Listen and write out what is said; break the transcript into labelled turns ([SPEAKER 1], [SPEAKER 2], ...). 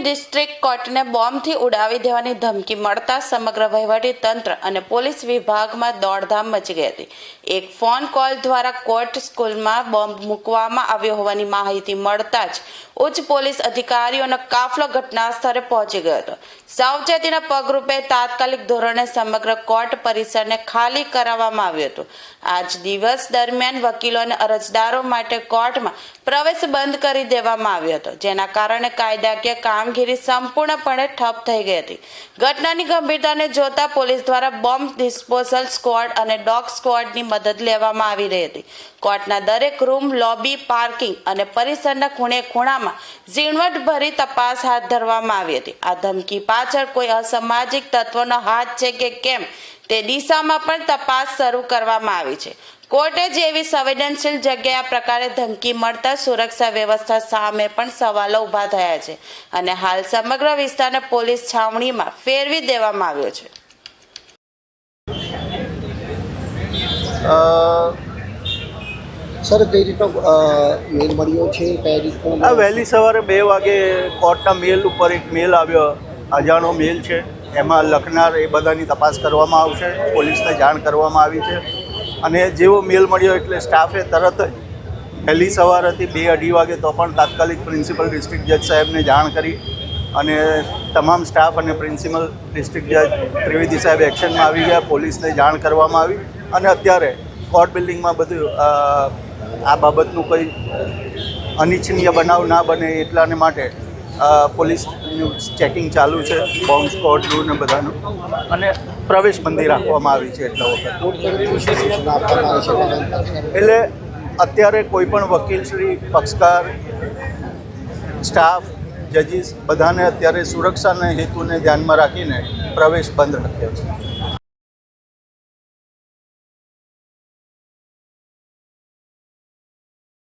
[SPEAKER 1] District કોર્ટને બોમ્બથી ઉડાવી દેવાની ધમકી મળતા સમગ્ર વહીવટી તંત્ર અને પોલીસ વિભાગમાં દોડધામ મચી ગઈ હતી. એક ફોન કોલ દ્વારા કોર્ટ સ્કૂલમાં બોમ્બ મૂકવામાં આવ્યો હોવાની માહિતી મળતા જ ઉચ્ચ પોલીસ અધિકારીઓનો કાફલો ઘટના સ્થળે પહોંચી ગયો હતો. સાવચેતીના પગરૂપે તાત્કાલિક ધોરણે સમગ્ર કોર્ટ પરિસરને ખાલી કરાવવામાં આવ્યું હતું. આજ દિવસ દરમિયાન વકીલો અને અરજદારો માટે કોર્ટમાં પ્રવેશ બંધ કરી દેવામાં આવ્યો હતો, જેના કારણે કાયદાકીય કામગીરી સંપૂર્ણપણે ઠપ થઈ ગઈ હતી. ઘટનાની ગંભીરતાને જોતા પોલીસ દ્વારા બોમ્બ ડિસ્પોઝલ સ્ક્વોડ અને ડોગ સ્ક્વોડની મદદ લેવામાં આવી રહી હતી. કોર્ટના દરેક રૂમ, લોબી, પાર્કિંગ અને પરિસરના ખૂણે ખૂણામાં ઝીણવટભરી તપાસ હાથ ધરવામાં આવી હતી. આ ધમકી પાછળ કોઈ અસામાજિક તત્વોનો હાથ છે કે કેમ? તે દિશામાં પણ તપાસ શરૂ કરવામાં આવી છે. કોર્ટે જેવી સંવેદનશીલ જગ્યાએ પ્રકારે ધમકી મળતા સુરક્ષા વ્યવસ્થા સામે પણ સવાલો ઊભા થયા છે અને હાલ સમગ્ર વિસ્તારને પોલીસ છાવણીમાં ફેરવી દેવામાં આવ્યો છે.
[SPEAKER 2] સર કઈ રીતનો મેલ મળ્યો છે? કઈ રીતનો?
[SPEAKER 3] વહેલી સવારે બે વાગે કોર્ટના મેલ ઉપર એક મેલ આવ્યો. અજાણો મેલ છે. એમાં લખનાર એ બધાની તપાસ કરવામાં આવશે, પોલીસને જાણ કરવામાં આવી છે. અને જેવો મેલ મળ્યો એટલે સ્ટાફે તરત જ વહેલી સવાર હતી બે અઢી વાગે તો પણ તાત્કાલિક પ્રિન્સિપલ ડિસ્ટ્રિક્ટ જજ સાહેબને જાણ કરી અને તમામ સ્ટાફ અને પ્રિન્સિપલ ડિસ્ટ્રિક્ટ જજ ત્રિવેદી સાહેબ એક્શનમાં આવી ગયા, પોલીસને જાણ કરવામાં આવી અને અત્યારે કોર્ટ બિલ્ડિંગમાં બધું આ બાબતનું કંઈ અનિચ્છનીય બનાવ ના બને એટલાને માટે પોલીસનું ચેકિંગ ચાલુ છે, બોમ્બ સ્કોડનું ને બધાનું અને પ્રવેશબંધી રાખવામાં આવી છે એટલા વખત? એટલે અત્યારે કોઈપણ વકીલશ્રી પક્ષકાર, સ્ટાફ, જજીસ બધાને અત્યારે સુરક્ષાના હેતુને ધ્યાનમાં રાખીને પ્રવેશ બંધ રાખ્યો છે